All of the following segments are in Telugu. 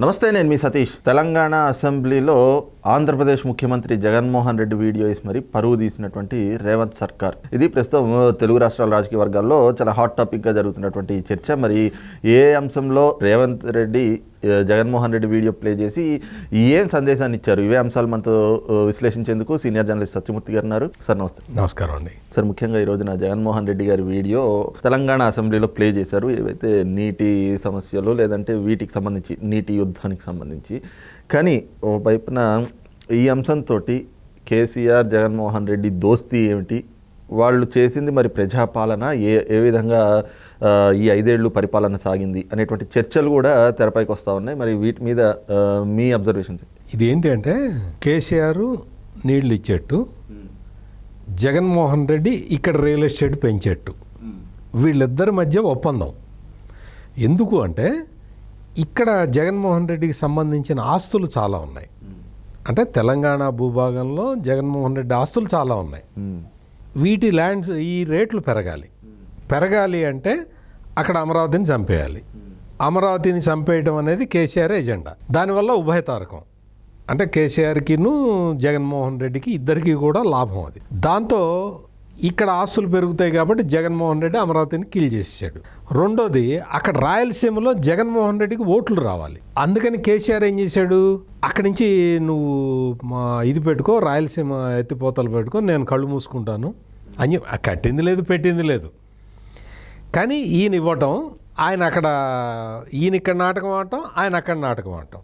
నమస్తే నేను మీ సతీష్. తెలంగాణ అసెంబ్లీలో ఆంధ్రప్రదేశ్ ముఖ్యమంత్రి జగన్మోహన్ రెడ్డి వీడియో వేసి మరి పరువు తీసినటువంటి రేవంత్ సర్కార్. ఇది ప్రస్తుతం తెలుగు రాష్ట్రాల రాజకీయ వర్గాల్లో చాలా హాట్ టాపిక్గా జరుగుతున్నటువంటి చర్చ. మరి ఏ అంశంలో రేవంత్ రెడ్డి జగన్మోహన్ రెడ్డి వీడియో ప్లే చేసి ఏం సందేశాన్ని ఇచ్చారు? ఇవే అంశాలు మనతో విశ్లేషించేందుకు సీనియర్ జర్నలిస్ట్ సత్యమూర్తి గారు ఉన్నారు. సార్ నమస్తే. నమస్కారం అండి. సార్ ముఖ్యంగా ఈ రోజున జగన్మోహన్ రెడ్డి గారి వీడియో తెలంగాణ అసెంబ్లీలో ప్లే చేశారు. ఏవైతే నీటి సమస్యలు లేదంటే వీటికి సంబంధించి నీటి యుద్ధానికి సంబంధించి. కానీ ఓ వైపున ఈ అంశంతో కేసీఆర్ జగన్మోహన్ రెడ్డి దోస్తీ ఏమిటి? వాళ్ళు చేసింది మరి ప్రజాపాలన? ఏ ఏ విధంగా ఈ ఐదేళ్ళు పరిపాలన సాగింది? అనేటువంటి చర్చలు కూడా తెరపైకి వస్తూ ఉన్నాయి. మరి వీటి మీద మీ అబ్జర్వేషన్స్? ఇది ఏంటి అంటే కేసీఆర్ నీళ్ళు ఇచ్చేట్టు జగన్మోహన్ రెడ్డి ఇక్కడ రియల్ ఎస్టేట్ పెంచేట్టు. వీళ్ళిద్దరి మధ్య ఒప్పందం. ఎందుకు అంటే ఇక్కడ జగన్మోహన్ రెడ్డికి సంబంధించిన ఆస్తులు చాలా ఉన్నాయి. అంటే తెలంగాణ భూభాగంలో జగన్మోహన్ రెడ్డి ఆస్తులు చాలా ఉన్నాయి. వీటి ల్యాండ్స్ ఈ రేట్లు పెరగాలి. పెరగాలి అంటే అక్కడ అమరావతిని చంపేయాలి. అమరావతిని చంపేయడం అనేది కేసీఆర్ ఎజెండా. దానివల్ల ఉభయతారకం అంటే కేసీఆర్కిను జగన్మోహన్ రెడ్డికి ఇద్దరికీ కూడా లాభం అది. దాంతో ఇక్కడ ఆస్తులు పెరుగుతాయి కాబట్టి జగన్మోహన్ రెడ్డి అమరావతిని కిల్ చేసాడు రెండోది అక్కడ రాయలసీమలో జగన్మోహన్ రెడ్డికి ఓట్లు రావాలి. అందుకని కేసీఆర్ ఏం చేశాడు? అక్కడి నుంచి నువ్వు మా ఇది పెట్టుకో రాయలసీమ ఎత్తిపోతలు పెట్టుకో నేను కళ్ళు మూసుకుంటాను అని కట్టింది లేదు పెట్టింది లేదు. కానీ ఈయన ఇవ్వటం ఆయన అక్కడ ఈయన ఇక్కడ నాటకం ఆడటం ఆయన అక్కడ నాటకం ఆడటం.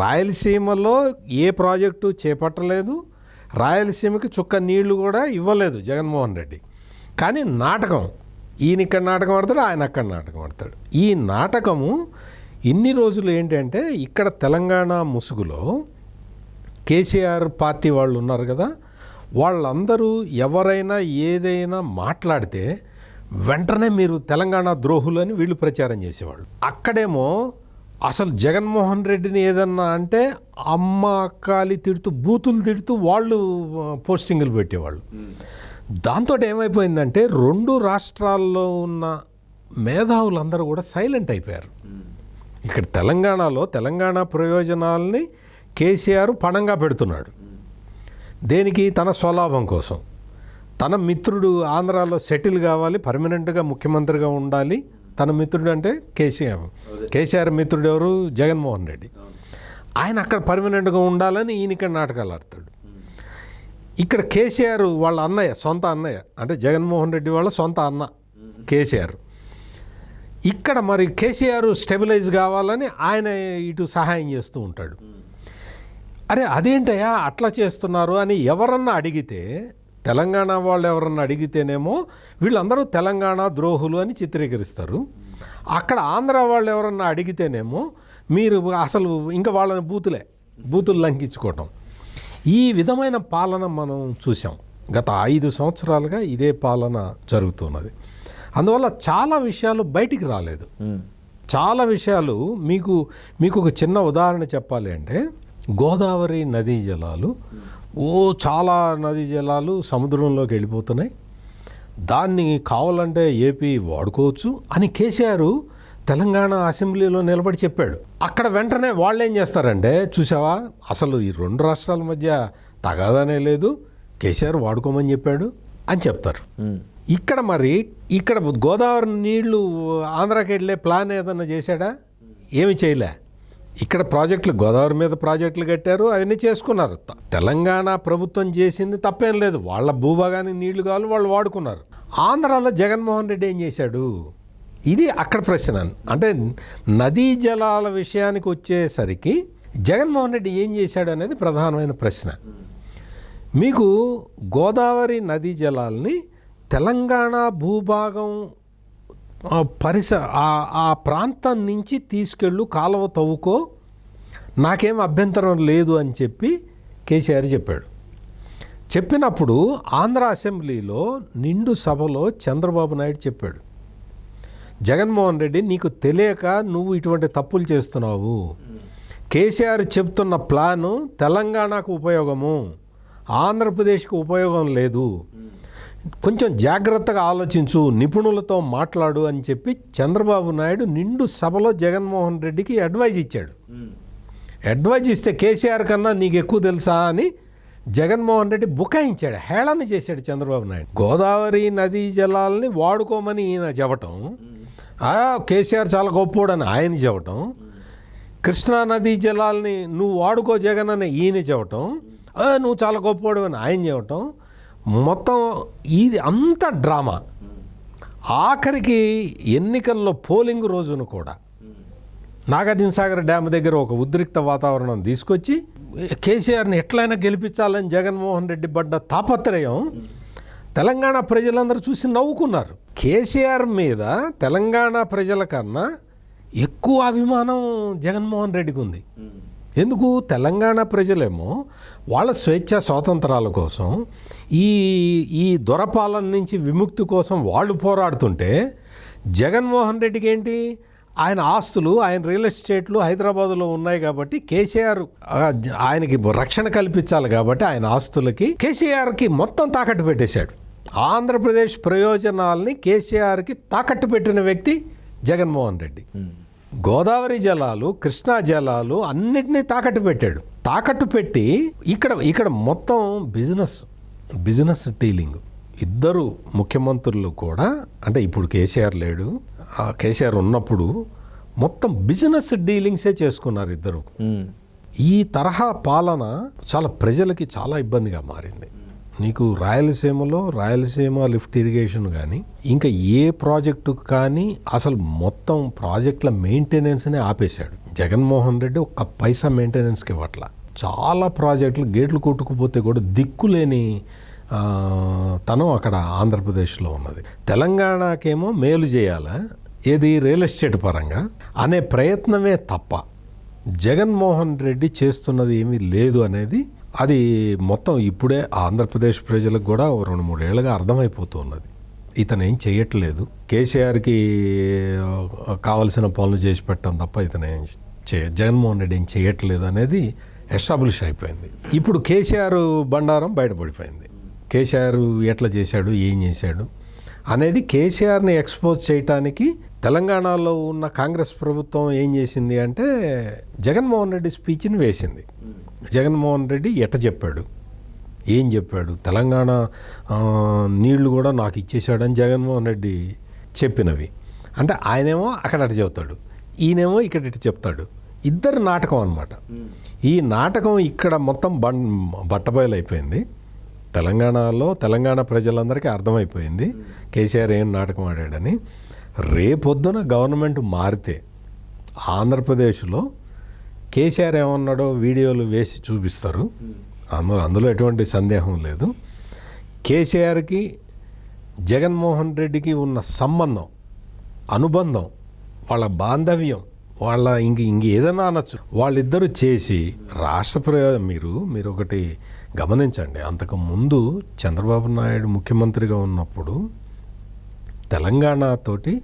రాయలసీమలో ఏ ప్రాజెక్టు చేపట్టలేదు రాయలసీమకి చుక్క నీళ్ళు కూడా ఇవ్వలేదు జగన్మోహన్ రెడ్డి. కానీ నాటకం ఈయన ఇక్కడ నాటకం ఆడతాడు ఆయన అక్కడ నాటకం ఆడతాడు. ఈ నాటకము ఇన్ని రోజులు ఏంటంటే ఇక్కడ తెలంగాణ ముసుగులో కేసీఆర్ పార్టీ వాళ్ళు ఉన్నారు కదా వాళ్ళందరూ ఎవరైనా ఏదైనా మాట్లాడితే వెంటనే మీరు తెలంగాణ ద్రోహులు అని వీళ్ళు ప్రచారం చేసేవాళ్ళు. అక్కడేమో అసలు జగన్మోహన్ రెడ్డిని ఏదన్నా అంటే అమ్మ అక్కాలి తిడుతూ బూతులు తిడుతూ వాళ్ళు పోస్టింగులు పెట్టేవాళ్ళు. దాంతో ఏమైపోయిందంటే రెండు రాష్ట్రాల్లో ఉన్న మేధావులందరూ కూడా సైలెంట్ అయిపోయారు. ఇక్కడ తెలంగాణలో తెలంగాణ ప్రయోజనాల్ని కేసీఆర్ పణంగా పెడుతున్నాడు. దేనికి? తన స్వలాభం కోసం. తన మిత్రుడు ఆంధ్రాలో సెటిల్ కావాలి పర్మనెంట్గా ముఖ్యమంత్రిగా ఉండాలి తన మిత్రుడు అంటే కేసీఆర్. కేసీఆర్ మిత్రుడు ఎవరు? జగన్మోహన్ రెడ్డి. ఆయన అక్కడ పర్మనెంట్గా ఉండాలని ఈయన ఇక్కడ నాటకాలు ఆడతాడు. ఇక్కడ కేసీఆర్ వాళ్ళ అన్నయ్య సొంత అన్నయ్య అంటే జగన్మోహన్ రెడ్డి వాళ్ళ సొంత అన్న కేసీఆర్. ఇక్కడ మరి కేసీఆర్ స్టెబిలైజ్ కావాలని ఆయన ఇటు సహాయం చేస్తూ ఉంటాడు. అరే అదేంటయ్యా? అట్లా చేస్తున్నారు అని ఎవరన్నా అడిగితే తెలంగాణ వాళ్ళు ఎవరన్నా అడిగితేనేమో వీళ్ళందరూ తెలంగాణ ద్రోహులు అని చిత్రీకరిస్తారు. అక్కడ ఆంధ్ర వాళ్ళు ఎవరన్నా అడిగితేనేమో మీరు అసలు ఇంకా వాళ్ళని బూతులే బూతులు లంకించుకోవటం. ఈ విధమైన పాలన మనం చూసాం గత ఐదు సంవత్సరాలుగా ఇదే పాలన జరుగుతున్నది. అందువల్ల చాలా విషయాలు బయటికి రాలేదు. చాలా విషయాలు మీకు మీకు ఒక చిన్న ఉదాహరణ చెప్పాలి అంటే గోదావరి నదీ జలాలు ఓ చాలా నదీ జలాలు సముద్రంలోకి వెళ్ళిపోతున్నాయి. దాన్ని కావాలంటే ఏపీ వాడుకోవచ్చు అని కేసీఆర్ తెలంగాణ అసెంబ్లీలో నిలబడి చెప్పాడు. అక్కడ వెంటనే వాళ్ళు ఏం చేస్తారంటే చూసావా అసలు ఈ రెండు రాష్ట్రాల మధ్య తగాదానే లేదు కేసీఆర్ వాడుకోమని చెప్పాడు అని చెప్తారు. ఇక్కడ మరి ఇక్కడ గోదావరి నీళ్ళు ఆంధ్రాకి వెళ్ళే ప్లాన్ ఏదన్నా చేశాడా? ఏమి చేయలే. ఇక్కడ ప్రాజెక్టులు గోదావరి మీద ప్రాజెక్టులు కట్టారు అవన్నీ చేసుకున్నారు. తెలంగాణ ప్రభుత్వం చేసింది తప్పేం లేదు. వాళ్ళ భూభాగానికి నీళ్ళు కావాలి వాళ్ళు వాడుకున్నారు. ఆంధ్రాలో జగన్మోహన్ రెడ్డి ఏం చేశాడు? ఇది అక్కడ ప్రశ్న. అంటే నదీ జలాల విషయానికి వచ్చేసరికి జగన్మోహన్ రెడ్డి ఏం చేశాడు అనేది ప్రధానమైన ప్రశ్న. మీకు గోదావరి నదీ జలాల్ని తెలంగాణ భూభాగం పరిస ఆ- ఆ ప్రాంతం నుంచి తీసుకెళ్ళు కాలువ తవ్వుకో నాకేం అభ్యంతరం లేదు అని చెప్పి కేసీఆర్ చెప్పాడు. చెప్పినప్పుడు ఆంధ్ర అసెంబ్లీలో నిండు సభలో చంద్రబాబు నాయుడు చెప్పాడు. జగన్మోహన్ రెడ్డి నీకు తెలియక నువ్వు ఇటువంటి తప్పులు చేస్తున్నావు. కేసీఆర్ చెప్తున్న ప్లాను తెలంగాణకు ఉపయోగము ఆంధ్రప్రదేశ్కు ఉపయోగం లేదు. కొంచెం జాగ్రత్తగా ఆలోచించు నిపుణులతో మాట్లాడు అని చెప్పి చంద్రబాబు నాయుడు నిండు సభలో జగన్మోహన్ రెడ్డికి అడ్వైజ్ ఇచ్చాడు. అడ్వైజ్ ఇస్తే కేసీఆర్ కన్నా నీకు ఎక్కువ తెలుసా అని జగన్మోహన్ రెడ్డి బుకాయించాడు హేళన చేశాడు చంద్రబాబు నాయుడు. గోదావరి నదీ జలాల్ని వాడుకోమని ఈయన చెప్పటం కేసీఆర్ చాలా గొప్పోడని ఆయన చెప్పటం కృష్ణా నదీ జలాల్ని నువ్వు వాడుకో జగన్ అని ఈయన చెప్పటం నువ్వు చాలా గొప్పోడు అని ఆయన చెప్పటం మొత్తం ఇది అంత డ్రామా. ఆఖరికి ఎన్నికల్లో పోలింగ్ రోజున కూడా. నాగార్జున సాగర్ డ్యామ్ దగ్గర ఒక ఉద్రిక్త వాతావరణం తీసుకొచ్చి కేసీఆర్ని ఎట్లయినా గెలిపించాలని జగన్మోహన్ రెడ్డి పడ్డ తాపత్రయం తెలంగాణ ప్రజలందరూ చూసి నవ్వుకున్నారు. కేసీఆర్ మీద తెలంగాణ ప్రజల కన్నా ఎక్కువ అభిమానం జగన్మోహన్ రెడ్డికి ఉంది. ఎందుకు? తెలంగాణ ప్రజలేమో వాళ్ళ స్వేచ్ఛ స్వాతంత్రాల కోసం ఈ ఈ దొరపాలన నుంచి విముక్తి కోసం వాళ్ళు పోరాడుతుంటే జగన్మోహన్ రెడ్డికి ఏంటి? ఆయన ఆస్తులు ఆయన రియల్ ఎస్టేట్లు హైదరాబాద్లో ఉన్నాయి కాబట్టి కేసీఆర్ ఆయనకి రక్షణ కల్పించాలి కాబట్టి ఆయన ఆస్తులకి కేసీఆర్కి మొత్తం తాకట్టు పెట్టేశాడు. ఆంధ్రప్రదేశ్ ప్రయోజనాల్ని కేసీఆర్కి తాకట్టు పెట్టిన వ్యక్తి జగన్మోహన్ రెడ్డి. గోదావరి జలాలు కృష్ణా జలాలు అన్నిటినీ తాకట్టు పెట్టాడు. తాకట్టు పెట్టి ఇక్కడ ఇక్కడ మొత్తం బిజినెస్ బిజినెస్ డీలింగ్. ఇద్దరు ముఖ్యమంత్రులు కూడా అంటే ఇప్పుడు కేసీఆర్ లేడు ఆ కేసీఆర్ ఉన్నప్పుడు మొత్తం బిజినెస్ డీలింగ్సే చేసుకున్నారు ఇద్దరు. ఈ తరహా పాలన చాలా ప్రజలకి చాలా ఇబ్బందిగా మారింది. నీకు రాయలసీమలో రాయలసీమ లిఫ్ట్ ఇరిగేషన్ కానీ ఇంకా ఏ ప్రాజెక్టు కానీ అసలు మొత్తం ప్రాజెక్టుల మెయింటెనెన్స్నే ఆపేశాడు. జగన్మోహన్ రెడ్డి ఒక్క పైసా మెయింటెనెన్స్కి ఇవ్వట్ల. చాలా ప్రాజెక్టులు గేట్లు కొట్టుకుపోతే కూడా దిక్కులేని తనం అక్కడ ఆంధ్రప్రదేశ్లో ఉన్నది. తెలంగాణకేమో మేలు చేయాలా? ఏది రియల్ ఎస్టేట్ పరంగా? అనే ప్రయత్నమే తప్ప జగన్మోహన్ రెడ్డి చేస్తున్నది ఏమీ లేదు అనేది అది మొత్తం ఇప్పుడే ఆంధ్రప్రదేశ్ ప్రజలకు కూడా రెండు మూడేళ్ళుగా అర్థమైపోతున్నది. ఇతను ఏం చేయట్లేదు. కేసీఆర్కి కావలసిన పనులు చేసి పెట్టడం తప్ప ఇతను ఏం చే జగన్మోహన్ రెడ్డి ఏం చేయట్లేదు అనేది ఎస్టాబ్లిష్ అయిపోయింది. ఇప్పుడు కేసీఆర్ బండారం బయటపడిపోయింది. కేసీఆర్ ఎట్లా చేశాడు ఏం చేశాడు అనేది కేసీఆర్ని ఎక్స్పోజ్ చేయటానికి తెలంగాణలో ఉన్న కాంగ్రెస్ ప్రభుత్వం ఏం చేసింది అంటే జగన్మోహన్ రెడ్డి స్పీచ్ని వేసింది. జగన్మోహన్ రెడ్డి ఎట్ట చెప్పాడు? ఏం చెప్పాడు? తెలంగాణ నీళ్ళు కూడా నాకు ఇచ్చేసాడని జగన్మోహన్ రెడ్డి చెప్పినవి. అంటే ఆయనేమో అక్కడ అటు చెప్తాడు ఈయనేమో ఇక్కడ ఇటు చెప్తాడు. ఇద్దరు నాటకం అనమాట ఈ నాటకం ఇక్కడ మొత్తం బం బట్టబయలు అయిపోయింది తెలంగాణలో తెలంగాణ ప్రజలందరికీ అర్థమైపోయింది. కేసీఆర్ ఏం నాటకం ఆడాడని. రేపొద్దున గవర్నమెంట్ మారితే ఆంధ్రప్రదేశ్లో కేసీఆర్ ఏమన్నాడో వీడియోలు వేసి చూపిస్తారు. అందులో అందులో ఎటువంటి సందేహం లేదు. కేసీఆర్కి జగన్మోహన్ రెడ్డికి ఉన్న సంబంధం అనుబంధం వాళ్ళ బాంధవ్యం వాళ్ళ ఇంక ఇంక ఏదైనా అనొచ్చు. వాళ్ళిద్దరూ చేసి రాష్ట్ర ప్రయోజనం మీరు మీరు ఒకటి గమనించండి. అంతకు ముందు చంద్రబాబు నాయుడు ముఖ్యమంత్రిగా ఉన్నప్పుడు తెలంగాణతోటి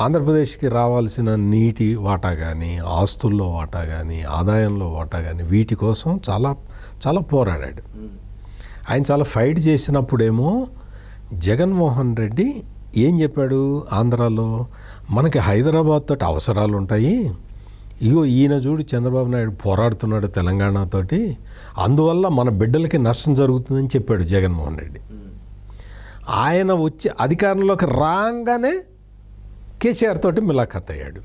ఆంధ్రప్రదేశ్కి రావాల్సిన నీటి వాటా కానీ ఆస్తుల్లో వాటా కానీ ఆదాయంలో వాటా కానీ వీటి కోసం చాలా చాలా పోరాడాడు. ఆయన చాలా ఫైట్ చేసినప్పుడేమో జగన్మోహన్ రెడ్డి ఏం చెప్పాడు ఆంధ్రాలో? మనకి హైదరాబాద్ తోటి అవసరాలు ఉంటాయి ఇగో ఈయన చూడు చంద్రబాబు నాయుడు పోరాడుతున్నాడు తెలంగాణతోటి అందువల్ల మన బిడ్డలకి నష్టం జరుగుతుందని చెప్పాడు జగన్మోహన్ రెడ్డి. ఆయన వచ్చి అధికారంలోకి రాగానే కేసీఆర్ తోటి మిలాఖత్ అయ్యాడు.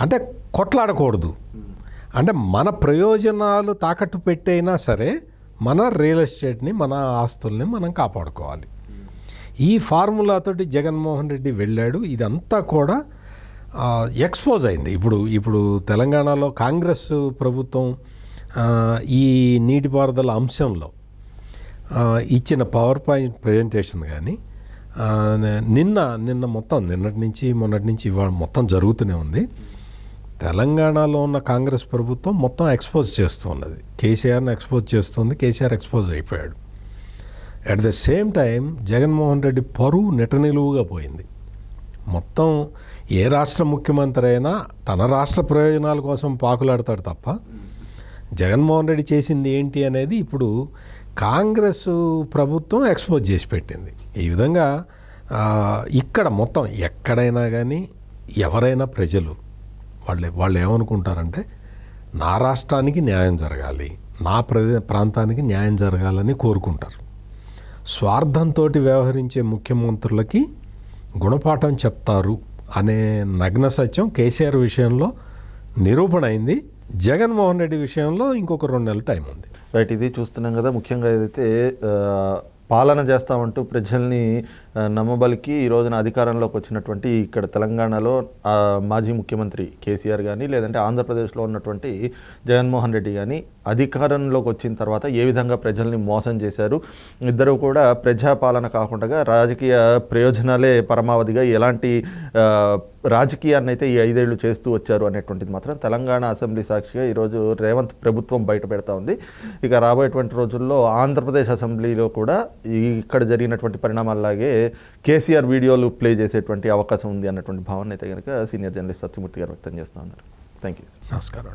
అంటే కొట్లాడకూడదు. అంటే మన ప్రయోజనాలు తాకట్టు పెట్టైనా సరే మన రియల్ ఎస్టేట్ని మన ఆస్తుల్ని మనం కాపాడుకోవాలి. ఈ ఫార్ములాతోటి జగన్మోహన్ రెడ్డి వెళ్ళాడు. ఇదంతా కూడా ఎక్స్పోజ్ అయింది. ఇప్పుడు ఇప్పుడు తెలంగాణలో కాంగ్రెస్ ప్రభుత్వం ఈ నీటిపారుదల అంశంలో ఇచ్చిన పవర్ పాయింట్ ప్రజెంటేషన్ కానీ నిన్న నిన్న మొత్తం నిన్నటి నుంచి మొన్నటి నుంచి ఇవాళ మొత్తం జరుగుతూనే ఉంది. తెలంగాణలో ఉన్న కాంగ్రెస్ ప్రభుత్వం మొత్తం ఎక్స్పోజ్ చేస్తున్నది. కేసీఆర్ని ఎక్స్పోజ్ చేస్తుంది కేసీఆర్ ఎక్స్పోజ్ అయిపోయాడు. At the same time Jaganmohan Reddy పరువు నిటనిలువుగా పోయింది. మొత్తం ఏ రాష్ట్ర ముఖ్యమంత్రి అయినా తన రాష్ట్ర ప్రయోజనాల కోసం పాకులాడతాడు తప్ప జగన్మోహన్ రెడ్డి చేసింది ఏంటి అనేది ఇప్పుడు కాంగ్రెస్ ప్రభుత్వం ఎక్స్పోజ్ చేసి పెట్టింది. ఈ విధంగా ఇక్కడ మొత్తం ఎక్కడైనా కానీ ఎవరైనా ప్రజలు వాళ్ళు వాళ్ళు ఏమనుకుంటారంటే నా రాష్ట్రానికి న్యాయం జరగాలి నా ప్రదే ప్రాంతానికి న్యాయం జరగాలని కోరుకుంటారు. స్వార్థంతో వ్యవహరించే ముఖ్యమంత్రులకి గుణపాఠం చెప్తారు అనే నగ్న సత్యం కేసీఆర్ విషయంలో నిరూపణ అయింది. జగన్మోహన్ రెడ్డి విషయంలో ఇంకొక రెండు నెలల టైం ఉంది. రైట్ ఇది చూస్తున్నాం కదా. ముఖ్యంగా ఏదైతే పాలన చేస్తామంటూ ప్రజల్ని నమ్మబలికి ఈ రోజున అధికారంలోకి వచ్చినటువంటి ఇక్కడ తెలంగాణలో మాజీ ముఖ్యమంత్రి కేసీఆర్ కానీ లేదంటే ఆంధ్రప్రదేశ్లో ఉన్నటువంటి జగన్మోహన్ రెడ్డి కానీ అధికారంలోకి వచ్చిన తర్వాత ఏ విధంగా ప్రజల్ని మోసం చేశారు? ఇద్దరు కూడా ప్రజాపాలన కాకుండా రాజకీయ ప్రయోజనాలే పరమావధిగా ఎలాంటి రాజకీయాన్ని అయితే ఈ ఐదేళ్ళు చేస్తూ వచ్చారు అనేటువంటిది మాత్రం తెలంగాణ అసెంబ్లీ సాక్షిగా ఈరోజు రేవంత్ ప్రభుత్వం బయట పెడతా ఉంది. ఇక రాబోయేటువంటి రోజుల్లో ఆంధ్రప్రదేశ్ అసెంబ్లీలో కూడా ఇక్కడ జరిగినటువంటి పరిణామాల్లాగే కేసీఆర్ వీడియోలు ప్లే చేసేటువంటి అవకాశం ఉంది అన్నటువంటి భావన అయితే కనుక సీనియర్ జర్నలిస్ట్ సత్యమూర్తి గారు వ్యక్తం చేస్తూ ఉన్నారు. థ్యాంక్ యూ నమస్కారం.